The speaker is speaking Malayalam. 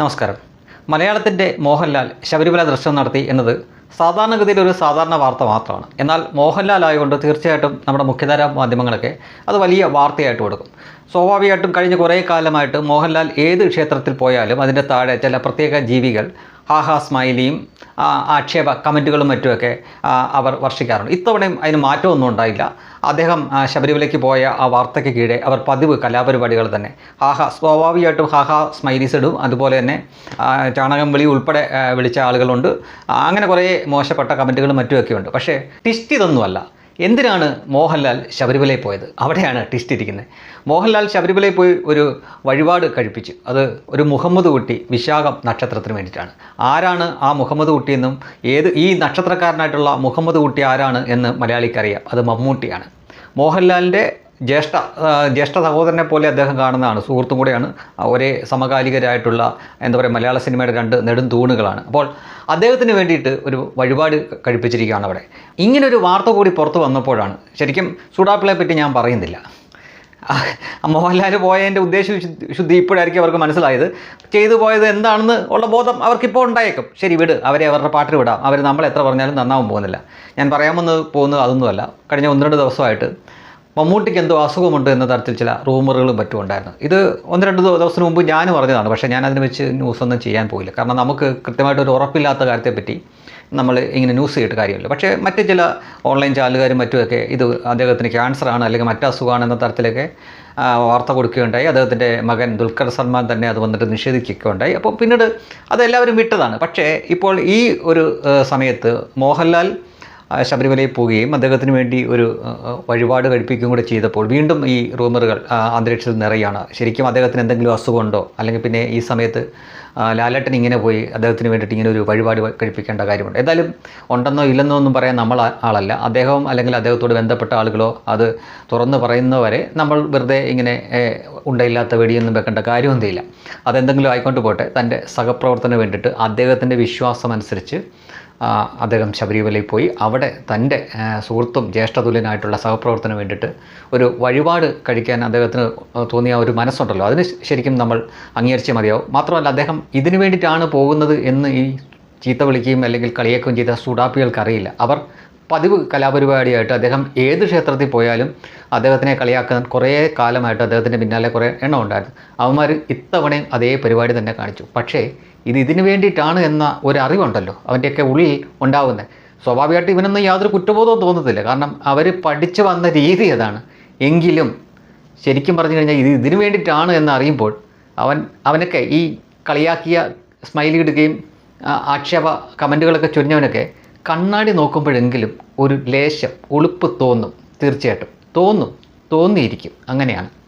നമസ്കാരം. മലയാളത്തിന്റെ മോഹൻലാൽ ശബരിമല ദർശനം നടത്തി എന്നത് സാധാരണഗതിയിൽ ഒരു സാധാരണ വാർത്ത മാത്രമാണ്. എന്നാൽ മോഹൻലാൽ ആയതുകൊണ്ട് തീർച്ചയായിട്ടും നമ്മുടെ മുഖ്യധാര മാധ്യമങ്ങളൊക്കെ അത് വലിയ വാർത്തയായിട്ട് കൊടുക്കും. സ്വാഭാവികമായിട്ടും കഴിഞ്ഞ കുറേ കാലമായിട്ട് മോഹൻലാൽ ഏത് ക്ഷേത്രത്തിൽ പോയാലും അതിന്റെ താഴെ ചില പ്രത്യേക ജീവികൾ ഹാഹാ സ്മൈലിയും ആക്ഷേപ കമന്റുകളും മറ്റുമൊക്കെ അവർ വർഷിക്കാറുണ്ട്. ഇത്തവണയും അതിന് മാറ്റമൊന്നും ഉണ്ടായില്ല. അദ്ദേഹം ശബരിമലയ്ക്ക് പോയ ആ വാർത്തയ്ക്ക് കീഴെ അവർ പതിവ് കലാപരിപാടികൾ തന്നെ. ഹാഹ സ്വാഭാവികമായിട്ടും ഹാഹാ സ്മൈലീസ് ഇടും അതുപോലെ തന്നെ ചാണകം വിളി ഉൾപ്പെടെ വിളിച്ച ആളുകളുണ്ട്. അങ്ങനെ കുറേ മോശപ്പെട്ട കമന്റുകളും മറ്റുമൊക്കെ ഉണ്ട്. പക്ഷേ ടിസ്റ്റ് ഇതൊന്നുമല്ല. എന്തിനാണ് മോഹൻലാൽ ശബരിമലയിൽ പോയത്? അവിടെയാണ് ട്വിസ്റ്റ് ഇരിക്കുന്നത് മോഹൻലാൽ ശബരിമലയിൽ പോയി ഒരു വഴിപാട് കഴിപ്പിച്ചു അത് ഒരു മുഹമ്മദ് കുട്ടി വിശാഖം നക്ഷത്രത്തിന് വേണ്ടിയിട്ടാണ്. ആരാണ് ആ മുഹമ്മദ് കുട്ടിയെന്നും ഏത് ഈ നക്ഷത്രക്കാരനായിട്ടുള്ള മുഹമ്മദ് കുട്ടി ആരാണ് എന്ന് മലയാളിക്കറിയാം. അത് മമ്മൂട്ടിയാണ്. മോഹൻലാലിന്റെ ജ്യേഷ്ഠ ജ്യേഷ്ഠ സഹോദരനെ പോലെ അദ്ദേഹം കാണുന്നതാണ്. സുഹൃത്തും കൂടെയാണ്. ഒരേ സമകാലികരായിട്ടുള്ള എന്താ പറയുക മലയാള സിനിമയുടെ രണ്ട് നെടും തൂണുകളാണ്. അപ്പോൾ അദ്ദേഹത്തിന് വേണ്ടിയിട്ട് ഒരു വഴിപാട് കഴിപ്പിച്ചിരിക്കുകയാണ് അവിടെ. ഇങ്ങനൊരു വാർത്ത കൂടി പുറത്ത് വന്നപ്പോഴാണ് ശരിക്കും ചൂടാപ്പിളയെ പറ്റി ഞാൻ പറയുന്നില്ല. മോഹൻലാൽ പോയതിന്റെ ഉദ്ദേശ ശുദ്ധി ഇപ്പോഴായിരിക്കും അവർക്ക് മനസ്സിലായത്. ചെയ്തു പോയത് എന്താണെന്ന് ഉള്ള ബോധം അവർക്കിപ്പോൾ ഉണ്ടായേക്കും. ശരി വിട്. അവരെ അവരുടെ പാട്ടിൽ വിടാം. അവർ നമ്മൾ എത്ര പറഞ്ഞാലും നന്നാവും പോകുന്നില്ല. ഞാൻ പറയാമെന്ന് പോകുന്നത് അതൊന്നുമല്ല. കഴിഞ്ഞ ഒന്ന് രണ്ട് ദിവസമായിട്ട് മമ്മൂട്ടിക്ക് എന്തോ അസുഖമുണ്ട് എന്ന തരത്തിൽ ചില റൂമറുകളും മറ്റും ഉണ്ടായിരുന്നു ഇത് ഒന്ന് രണ്ട് ദിവസം മുമ്പ് ഞാൻ പറഞ്ഞതാണ്. പക്ഷേ ഞാൻ അതിനെ വെച്ച് ന്യൂസൊന്നും ചെയ്യാൻ പോയില്ല. കാരണം നമുക്ക് കൃത്യമായിട്ട് ഒരു ഉറപ്പില്ലാത്ത കാര്യത്തെപ്പറ്റി നമ്മൾ ഇങ്ങനെ ന്യൂസ് ചെയ്തിട്ട് കാര്യമില്ല. പക്ഷേ മറ്റ് ചില ഓൺലൈൻ ചാനലുകാരും മറ്റുമൊക്കെ ഇത് അദ്ദേഹത്തിന് ക്യാൻസറാണ് അല്ലെങ്കിൽ മറ്റ് അസുഖമാണ് എന്ന തരത്തിലൊക്കെ വാർത്ത കൊടുക്കുകയുണ്ടായി. അദ്ദേഹത്തിന്റെ മകൻ ദുൽഖർ സൽമാൻ തന്നെ അത് വന്നിട്ട് നിഷേധിക്കുകയുണ്ടായി. അപ്പോൾ പിന്നീട് അതെല്ലാവരും വിട്ടതാണ്. പക്ഷേ ഇപ്പോൾ ഈ ഒരു സമയത്ത് മോഹൻലാൽ ശബരിമലയിൽ പോവുകയും അദ്ദേഹത്തിന് വേണ്ടി ഒരു വഴിപാട് കഴിപ്പിക്കുകയും കൂടെ ചെയ്തപ്പോൾ വീണ്ടും ഈ റൂമറുകൾ അന്തരീക്ഷത്തിൽ നിറയാണ് ശരിക്കും അദ്ദേഹത്തിന് എന്തെങ്കിലും അസുഖമുണ്ടോ? അല്ലെങ്കിൽ പിന്നെ ഈ സമയത്ത് ലാലേട്ടൻ ഇങ്ങനെ പോയി അദ്ദേഹത്തിന് വേണ്ടിയിട്ട് ഇങ്ങനെ ഒരു വഴിപാട് കഴിപ്പിക്കേണ്ട കാര്യമുണ്ട്. എന്തായാലും ഉണ്ടെന്നോ ഇല്ലെന്നോ ഒന്നും പറയാൻ നമ്മൾ ആളല്ല. അദ്ദേഹം അല്ലെങ്കിൽ അദ്ദേഹത്തോട് ബന്ധപ്പെട്ട ആളുകളോ അത് തുറന്ന് പറയുന്നവരെ നമ്മൾ വെറുതെ ഇങ്ങനെ ഉണ്ടയില്ലാത്ത വെടിയൊന്നും വെക്കേണ്ട കാര്യമൊന്നുമില്ല. അതെന്തെങ്കിലും ആയിക്കൊണ്ട് പോട്ടെ. തന്റെ സഹപ്രവർത്തനം വേണ്ടിയിട്ട് അദ്ദേഹത്തിന്റെ വിശ്വാസം അനുസരിച്ച് അദ്ദേഹം ശബരിമലയിൽ പോയി അവിടെ തന്റെ സുഹൃത്തും ജ്യേഷ്ഠതുല്യനായിട്ടുള്ള സഹപ്രവർത്തനം വേണ്ടിയിട്ട് ഒരു വഴിപാട് കഴിക്കാൻ അദ്ദേഹത്തിന് തോന്നിയ ഒരു മനസ്സുണ്ടല്ലോ. അതിന് ശരിക്കും നമ്മൾ അംഗീകരിച്ചേ മതിയാവും. മാത്രമല്ല അദ്ദേഹം ഇതിനു വേണ്ടിയിട്ടാണ് പോകുന്നത് എന്ന് ഈ ചീത്ത വിളിക്കുകയും അല്ലെങ്കിൽ കളിയാക്കുകയും ചെയ്ത സുഡാപ്പികൾക്കറിയില്ല അവർ പതിവ് കലാപരിപാടിയായിട്ട് അദ്ദേഹം ഏത് ക്ഷേത്രത്തിൽ പോയാലും അദ്ദേഹത്തിനെ കളിയാക്കാൻ കുറേ കാലമായിട്ട് അദ്ദേഹത്തിന്റെ പിന്നാലെ കുറേ എണ്ണം ഉണ്ടായിരുന്നു. അവന്മാർ ഇത്തവണയും അതേ പരിപാടി തന്നെ കാണിച്ചു. പക്ഷേ ഇത് ഇതിനു വേണ്ടിയിട്ടാണ് എന്ന ഒരു അറിവുണ്ടല്ലോ അവന്റെയൊക്കെ ഉള്ളിൽ ഉണ്ടാവുന്നത്. സ്വാഭാവികമായിട്ട് ഇവനൊന്നും യാതൊരു കുറ്റബോധവും തോന്നത്തില്ല. കാരണം അവർ പഠിച്ചു വന്ന രീതി അതാണ്. എങ്കിലും ശരിക്കും പറഞ്ഞു കഴിഞ്ഞാൽ ഇത് ഇതിനു വേണ്ടിയിട്ടാണ് എന്ന് അറിയുമ്പോൾ അവൻ അവനൊക്കെ ഈ കളിയാക്കിയ സ്മൈലി ഇടുകയും ആക്ഷേപ കമന്റുകളൊക്കെ ചൊരിഞ്ഞവനൊക്കെ കണ്ണാടി നോക്കുമ്പോഴെങ്കിലും ഒരു ലേശം ഉളുപ്പ് തോന്നും. തീർച്ചയായിട്ടും തോന്നും. തോന്നിയിരിക്കും. അങ്ങനെയാണ്.